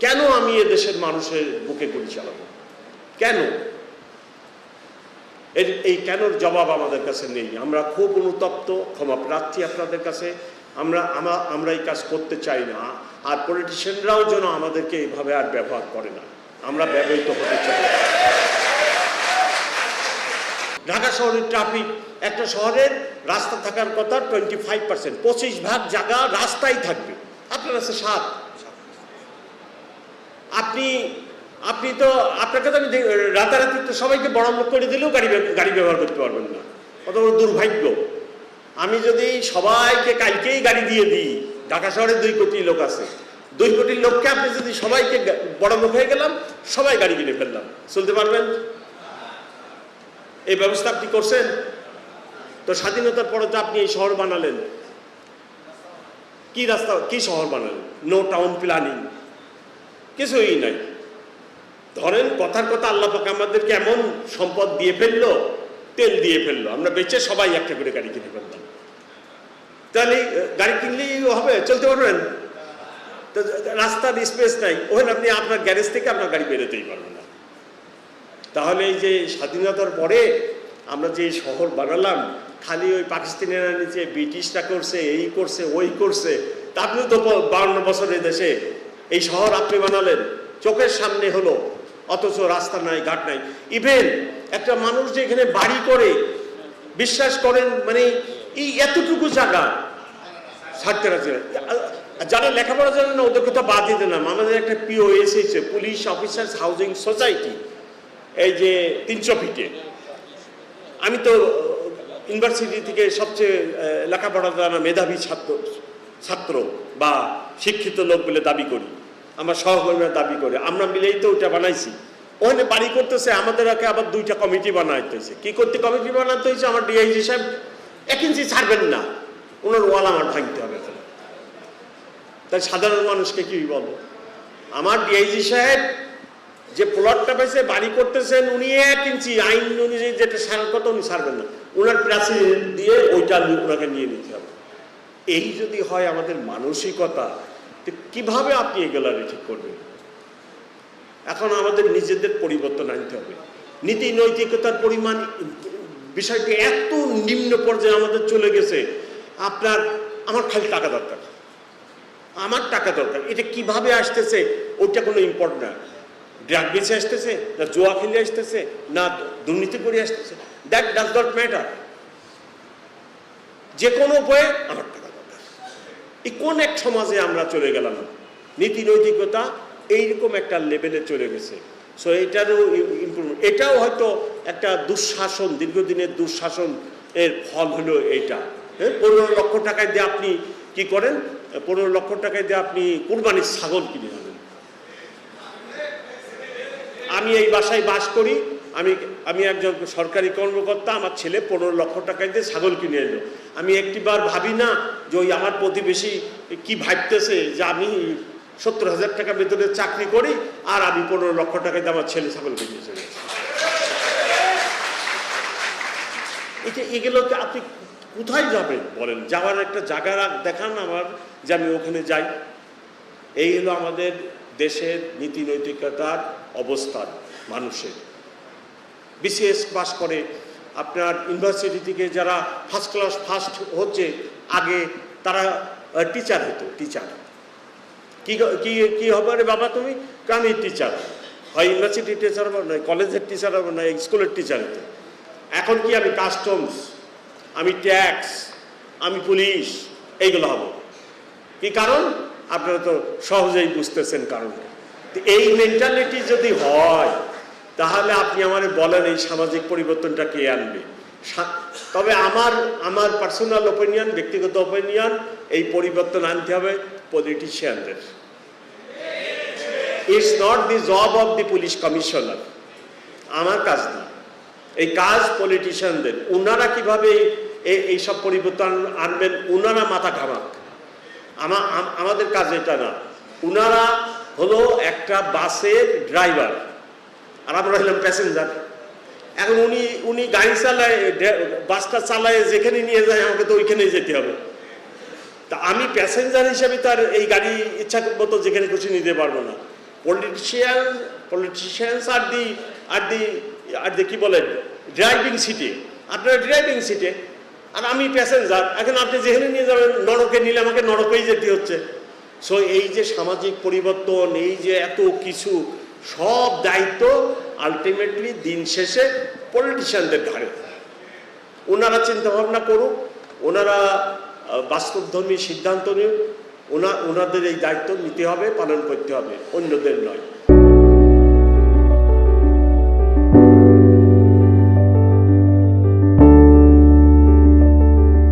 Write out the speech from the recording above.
কেন আমি এ দেশের মানুষের বুকে গুলি চালাবো? কেন? এর এই কেনর জবাব আমাদের কাছে নেই। আমরা খুব অনুতপ্ত, ক্ষমা প্রার্থী আপনাদের কাছে। আমরা আমরা এই কাজ করতে চাই না। আর পলিটিশিয়ানরাও যেন আমাদেরকে এইভাবে আর ব্যবহার করে না। আমরা ব্যবহৃত হতে চাই। ঢাকা শহরের ট্রাফিক একটা শহরের রাস্তা থাকার কথা টোয়েন্টি ফাইভ পার্সেন্ট পঁচিশ ভাগ জায়গা রাস্তাই থাকবে। আপনার আছে সাত। আপনি আপনি তো আপনাকে তো আমি রাতারাতি তো সবাইকে বড় লোক করে দিলেও গাড়ি গাড়ি ব্যবহার করতে পারবেন না। কত বড় দুর্ভাগ্য। আমি যদি সবাইকে কালকেই গাড়ি দিয়ে দিই, ঢাকা শহরে দুই কোটি লোক আছে। দুই কোটি লোককে আপনি যদি সবাইকে বড় লোক হয়ে গেলাম, সবাই গাড়ি কিনে ফেললাম। চলতে পারবেন? এই ব্যবস্থা আপনি করছেন? তো স্বাধীনতার পরে তো আপনি এই শহর বানালেন। কি রাস্তা, কি শহর বানালেন? নো টাউন প্ল্যানিং কিছুই নাই। ধরেন, কথার কথা আল্লাহ পাক আমাদেরকে এমন সম্পদ দিয়ে ফেলল, তেল দিয়ে ফেলল। আমরা বেচে সবাই একটা করে গাড়ি কিনে ফেললাম তাহলে গাড়ি কিনলেই হবে? চলতে পারবেন? তো রাস্তার স্পেস নাই। ওখানে আপনি আপনার গ্যারেজ থেকে আপনার গাড়ি বেরোতেই পারবেন না। তাহলে এই যে স্বাধীনতার পরে আমরা যে শহর বানালাম, খালি ওই পাকিস্তানিরা নিচে ব্রিটিশরা করছে, এই করছে, ওই করছে, তা আপনি তো বাউন্ন বছরের দেশে এই শহর আপনি বানালেন, চোখের সামনে হলো, অথচ রাস্তা নাই, ঘাট নাই। ইভেন একটা মানুষ যে এখানে বাড়ি করে, বিশ্বাস করেন মানে এই এতটুকু জায়গা, ছাড়তে রাজি যারা লেখাপড়া জানেন না ওদের কথা বাদ দিতে না। আমাদের একটা পিও এসেছে পুলিশ অফিসার্স হাউজিং সোসাইটি এই যে তিনশো ফিটে আমি তো ইউনিভার্সিটি থেকে সবচেয়ে লেখাপড়া জানা মেধাবী ছাত্র ছাত্র বা শিক্ষিত লোক বলে দাবি করি, আমার সহকর্মীরা দাবি করে, আমরা মিলেই তো ওইটা বানাইছি। ওখানে বাড়ি করতেছে আমাদের আগে আবার দুইটা কমিটি বানাইতে হয়েছে কি করতে কমিটি বানাতে হয়েছে আমার ডিআইজি সাহেব, এক ইঞ্চি ছাড়বেন না। ওনার ওয়াল আমার ভাঙতে হবে তাই সাধারণ মানুষকে কি বলব? আমার ডিআইজি সাহেব যে প্লটটা পেয়েছে, বাড়ি করতেছেন, উনি এক ইঞ্চি, আইন অনুযায়ী যেটা সারার কথা উনি ছাড়বেন না। ওনার প্রাচী দিয়ে ওইটা ওনাকে নিয়ে নিতে হবে। এই যদি হয় আমাদের মানসিকতা কীভাবে আপনি এগুলো ঠিক করবেন? এখন আমাদের নিজেদের পরিবর্তন আনতে হবে। নীতি নৈতিকতার পরিমাণ, বিষয়টি এত নিম্ন পর্যায়ে আমাদের চলে গেছে, আপনার, আমার খালি টাকা দরকার। আমার টাকা দরকার। এটা কীভাবে আসতেছে ওটা কোনো ইম্পর্ট না। ড্রাগ বেছে আসতেছে, না জোয়া খেলে আসতেছে, না দুর্নীতি করে আসতেছে। দ্যাট ডাজ নট ম্যাটার যে কোনো উপায়ে আমার এই কোন এক সমাজে আমরা চলে গেলাম? নীতি নৈতিকতা এইরকম একটা লেভেলে চলে গেছে। সো এটারও ইম্প্রুভমেন্ট এটাও হয়তো একটা দুঃশাসন, দীর্ঘদিনের দুঃশাসন এর ফল হলো এইটা। হ্যাঁ? পনেরো লক্ষ টাকায় দিয়ে আপনি কি করেন? পনেরো লক্ষ টাকায় দিয়ে আপনি কুরবানির ছাগল কিনে আমি এই বাসায় বাস করি আমি আমি একজন সরকারি কর্মকর্তা, আমার ছেলে পনেরো লক্ষ টাকায় দিয়ে ছাগল কিনে এলো আমি একটিবার ভাবি না যে ওই আমার প্রতিবেশী কি ভাবতেছে যে আমি সত্তর হাজার টাকা বেতনের চাকরি করি আর আমি পনেরো লক্ষ টাকায় দিয়ে আমার ছেলে ছাগল কিনে চলে। এটা এগুলোকে আপনি কোথায় যাবেন বলেন? যাওয়ার একটা জায়গা দেখান আমার যে আমি ওখানে যাই। এই হলো আমাদের দেশের নীতি নৈতিকতার অবস্থান মানুষের। বিসিএস পাস করে। আপনার ইউনিভার্সিটি থেকে যারা ফার্স্ট ক্লাস ফার্স্ট হচ্ছে, আগে তারা টিচার হতো টিচার কি কি হবে রে বাবা তুমি? আমি টিচার হয় ইউনিভার্সিটি টিচার হব নয় কলেজের টিচার হব নয় স্কুলের টিচার হতো। এখন কি আমি কাস্টমস আমি ট্যাক্স আমি পুলিশ এইগুলো হব। কি কারণ? আপনারা তো সহজেই বুঝতেছেন কারণ এই মেন্টালিটি যদি হয় তাহলে আপনি আমার বলেন এই সামাজিক পরিবর্তনটা কে আনবে? তবে আমার আমার পার্সোনাল ওপিনিয়ন ব্যক্তিগত ওপিনিয়ন এই পরিবর্তন আনতে হবে পলিটিশিয়ানদের it's not the job of the police commissioner আমার কাজ না। এই কাজ পলিটিশিয়ানদের ওনারা কীভাবে এই এইসব পরিবর্তন আনবেন? ওনারা মাথা ঘামাক। আমা আমাদের কাজ এটা না। ওনারা হলো একটা বাসের ড্রাইভার আর আমরা হলাম প্যাসেঞ্জার এখন উনি উনি গাড়ি চালায় বাসটা চালায়, যেখানে নিয়ে যায়, আমাকে তো ওইখানেই যেতে হবে। তা আমি প্যাসেঞ্জার হিসেবে তার এই গাড়ি ইচ্ছা মতো যেখানে খুশি নিতে পারব না। পলিটিশিয়ান পলিটিশিয়ানস আর দি আর দি আর দি কি বলেন ড্রাইভিং সিটে আপনারা ড্রাইভিং সিটে আর আমি প্যাসেঞ্জার এখন আপনি যেখানে নিয়ে যাবেন, নরকে নিলে আমাকে নরকেই যেতে হচ্ছে। সো এই যে সামাজিক পরিবর্তন, এই যে এত কিছু সব দায়িত্ব আলটিমেটলি দিন শেষে পলিটিশিয়ানদের ঘাড়ে ওনারা চিন্তা ভাবনা করুক, ওনারা বাস্তবধর্মী সিদ্ধান্ত নিন ওনা, ওনাদের এই দায়িত্ব নিতে হবে, পালন করতে হবে, অন্যদের নয়।